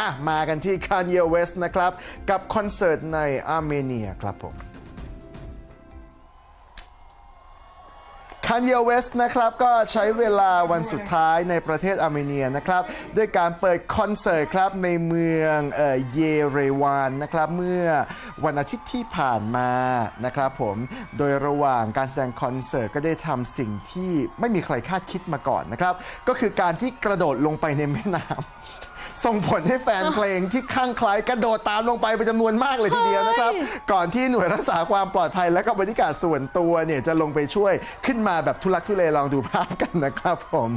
อะมากันที่ Kanye West นะครับ กับคอนเสิร์ตในอาร์เมเนียครับผม Kanye West นะครับก็ใช้เวลาวันสุดท้ายในประเทศอาร์เมเนียนะครับด้วยการเปิดคอนเสิร์ตครับในเมืองเออเยเรวานนะครับเมื่อวันอาทิตย์ที่ผ่านมานะครับผมโดยระหว่างการแสดงคอนเสิร์ตก็ได้ทำสิ่งที่ไม่มีใครคาดคิดมาก่อนนะครับก็คือการที่กระโดดลงไปในแม่น้ำ ส่งผลให้แฟนเพลงที่ข้างคล้ายกระโดดตามลงไปเป็นจำนวนมากเลยทีเดียวนะครับ ก่อนที่หน่วยรักษาความปลอดภัยและก็บรรยากาศส่วนตัวเนี่ยจะลงไปช่วยขึ้นมาแบบทุลักทุเลลองดูภาพกันนะครับผม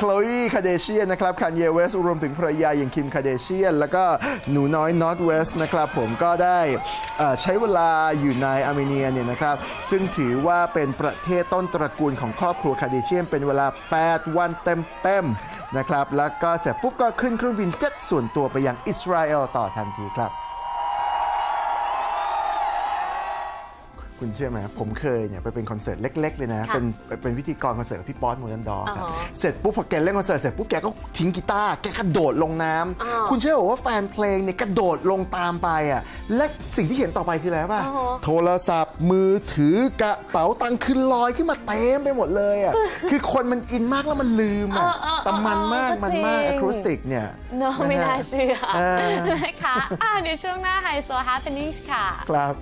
คลอีคาเดเชียนนะครับคันเยเวสรวมถึงภรรยาอย่างคิมคาเดเชียนแล้วก็หนูน้อยนอตเวสนะครับผมก็ได้ใช้เวลาอยู่ในอาร์เมเนียเนี่ยนะครับ ซึ่งถือว่าเป็นประเทศต้นตระกูลของครอบครัวคาเดเชียนเป็นเวลา 8 วันเต็มๆ นะครับ แล้วก็เสร็จปุ๊บก็ขึ้นเครื่องบินเจ็ตส่วนตัวไปยังอิสราเอลต่อทันทีครับ คุณเชื่อไหมผมเคยเนี่ยไปเป็นคอนเสิร์ตเล็ก ๆ เลยนะ ค่ะเป็นเป็นพิธีกรคอนเสิร์ตกับพี่ป๊อตโมเดนดอร์ครับอ๋อเสร็จปุ๊บพอแกเล่นคอนเสิร์ตเสร็จปุ๊บแกก็ทิ้งกีตาร์แกกระโดดลงน้ำอ๋อคุณเชื่อเหรอว่าแฟนเพลงเนี่ยกระโดดลงตามไปอะและสิ่งที่เห็นต่อไปคืออะไรป่ะอ๋อ โทรศัพท์มือถือกระเป๋าตังค์คือลอยขึ้นมาเต็มไปหมดเลยอะคือคนมันอินมากแล้วมันลืมอะเออเออเออแต่มันมากก็มันมากจริง อะคูสติกเนี่ย เนาะไม่น่าเชื่อเออ นะคะอะเดี๋ยวช่วงหน้าไฮโซ happenings ค่ะ ครับ